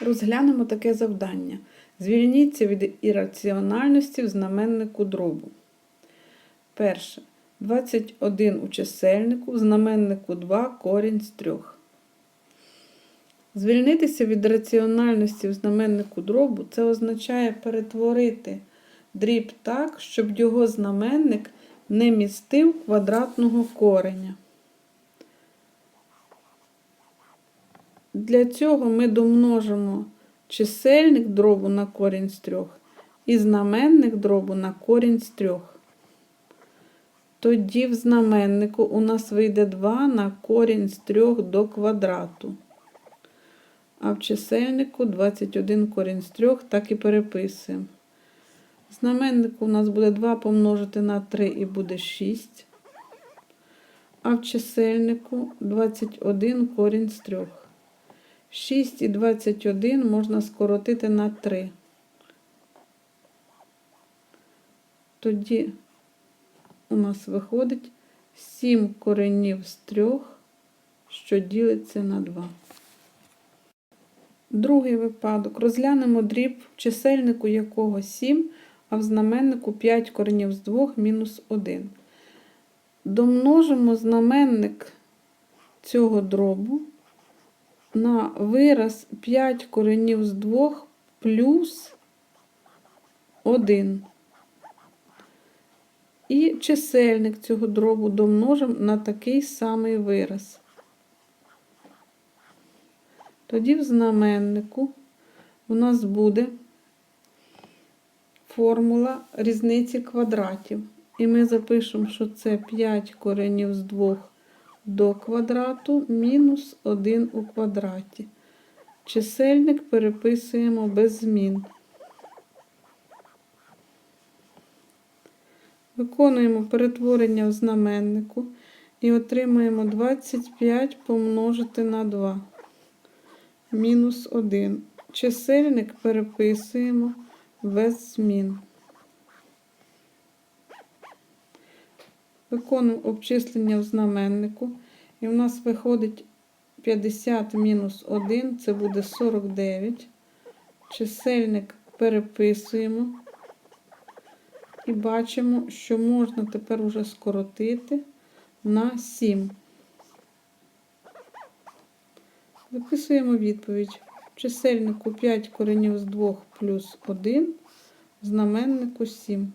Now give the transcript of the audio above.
Розглянемо таке завдання. Звільніться від ірраціональності в знаменнику дробу. Перше. 21 у чисельнику, в знаменнику 2 корінь з 3. Звільнитися від раціональності в знаменнику дробу це означає перетворити дріб так, щоб його знаменник не містив квадратного кореня. Для цього ми домножимо чисельник дробу на корінь з 3 і знаменник дробу на корінь з 3. Тоді в знаменнику у нас вийде 2 на корінь з 3 до квадрату. А в чисельнику 21 корінь з 3 так і переписуємо. В знаменнику у нас буде 2 помножити на 3 і буде 6. А в чисельнику 21 корінь з 3. 6 і 21 можна скоротити на 3. Тоді у нас виходить 7 коренів з 3, що ділиться на 2. Другий випадок. Розглянемо дріб, в чисельнику якого 7, а в знаменнику 5 коренів з 2 мінус 1. Домножимо знаменник цього дробу на вираз 5 коренів з 2 плюс 1. І чисельник цього дробу домножимо на такий самий вираз. Тоді в знаменнику у нас буде формула різниці квадратів. І ми запишемо, що це 5 коренів з 2 до квадрату мінус 1 у квадраті. Чисельник переписуємо без змін. Виконуємо перетворення в знаменнику і отримаємо 25 помножити на 2. Мінус 1. Чисельник переписуємо без змін. Виконуємо обчислення в знаменнику. І в нас виходить 50 мінус 1, це буде 49. Чисельник переписуємо. І бачимо, що можна тепер уже скоротити на 7. Записуємо відповідь. Чисельнику 5 коренів з 2 плюс 1, знаменнику 7.